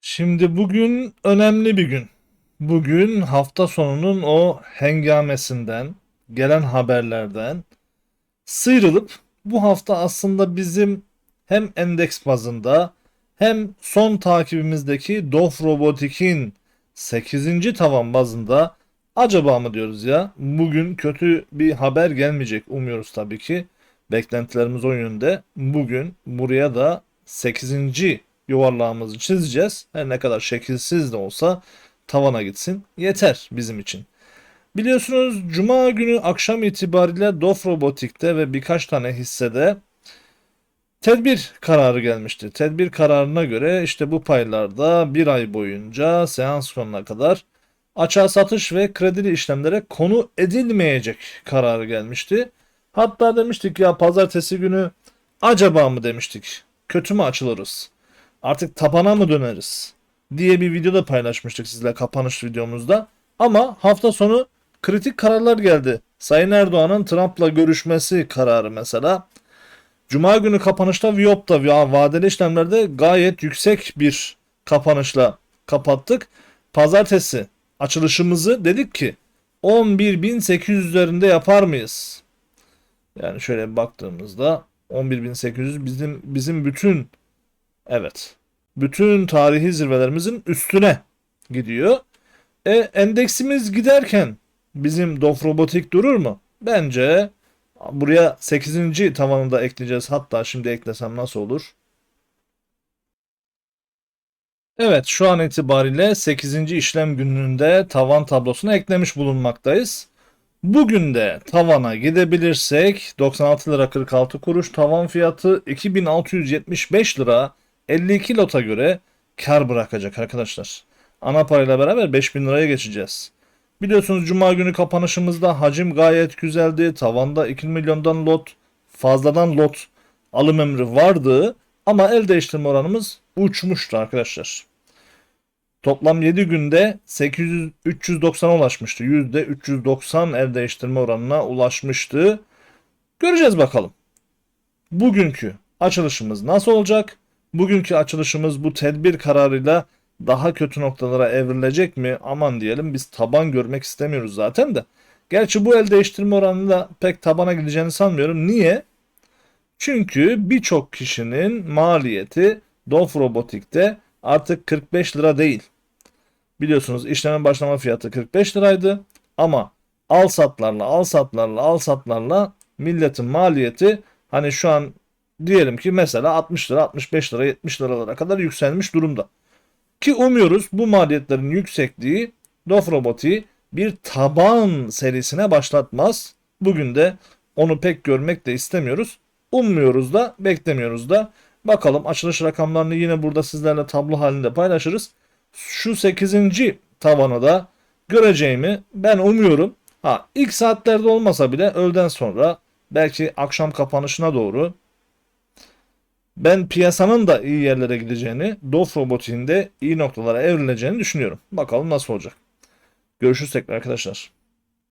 Şimdi bugün önemli bir gün. Bugün hafta sonunun o hengamesinden, gelen haberlerden sıyrılıp bu hafta aslında bizim hem endeks bazında hem son takibimizdeki Dof Robotik'in 8. tavan bazında acaba mı diyoruz ya? Bugün kötü bir haber gelmeyecek umuyoruz tabii ki. Beklentilerimiz o yönde. Bugün buraya da 8. yuvarlağımızı çizeceğiz. Her ne kadar şekilsiz de olsa tavana gitsin. Yeter bizim için. Biliyorsunuz Cuma günü akşam itibariyle Dof Robotik'te ve birkaç tane hissede tedbir kararı gelmişti. Tedbir kararına göre işte bu paylarda bir ay boyunca seans sonuna kadar açığa satış ve kredili işlemlere konu edilmeyecek kararı gelmişti. Hatta demiştik ya pazartesi günü acaba mı demiştik. Kötü mü açılırız? Artık tabana mı döneriz? diye bir video da paylaşmıştık sizle kapanış videomuzda. Ama hafta sonu kritik kararlar geldi. Sayın Erdoğan'ın Trump'la görüşmesi kararı mesela. Cuma günü kapanışta Viyop'ta vadeli işlemlerde gayet yüksek bir kapanışla kapattık. Pazartesi açılışımızı dedik ki 11.800 üzerinde yapar mıyız? Yani şöyle baktığımızda 11.800 bizim bizim bütün evet bütün tarihi zirvelerimizin üstüne gidiyor. E, endeksimiz giderken bizim Dof Robotik durur mu? Bence buraya 8. tavanı da ekleyeceğiz. Hatta şimdi eklesem nasıl olur? Evet şu an itibariyle 8. işlem gününde tavan tablosuna eklemiş bulunmaktayız. Bugün de tavana gidebilirsek 96 lira 46 kuruş tavan fiyatı 2675 lira 52 lota göre kar bırakacak arkadaşlar. Ana parayla beraber 5000 liraya geçeceğiz. Biliyorsunuz cuma günü kapanışımızda hacim gayet güzeldi. Tavanda 2 milyondan lot fazladan lot alım emri vardı ama el değiştirme oranımız uçmuştu arkadaşlar. Toplam 7 günde 800 390'a ulaşmıştı. %390 el değiştirme oranına ulaşmıştı. Göreceğiz bakalım. Bugünkü açılışımız nasıl olacak? Bugünkü açılışımız bu tedbir kararıyla daha kötü noktalara evrilecek mi? Aman diyelim biz taban görmek istemiyoruz zaten de. Gerçi bu el değiştirme oranında pek tabana gideceğini sanmıyorum. Niye? Çünkü birçok kişinin maliyeti Dof Robotik'te artık 45 lira değil. Biliyorsunuz işlemin başlama fiyatı 45 liraydı ama al satlarla al satlarla al satlarla milletin maliyeti hani şu an diyelim ki mesela 60 lira 65 lira 70 liralara kadar yükselmiş durumda. Ki umuyoruz bu maliyetlerin yüksekliği Dof Roboti'yi bir taban serisine başlatmaz. Bugün de onu pek görmek de istemiyoruz. Ummuyoruz da beklemiyoruz da. Bakalım açılış rakamlarını yine burada sizlerle tablo halinde paylaşırız. Şu 8. tavanı da göreceğimi ben umuyorum. Ha ilk saatlerde olmasa bile öğleden sonra belki akşam kapanışına doğru ben piyasanın da iyi yerlere gideceğini, Dof robotiğinde iyi noktalara evrileceğini düşünüyorum. Bakalım nasıl olacak. Görüşürüz tekrar arkadaşlar.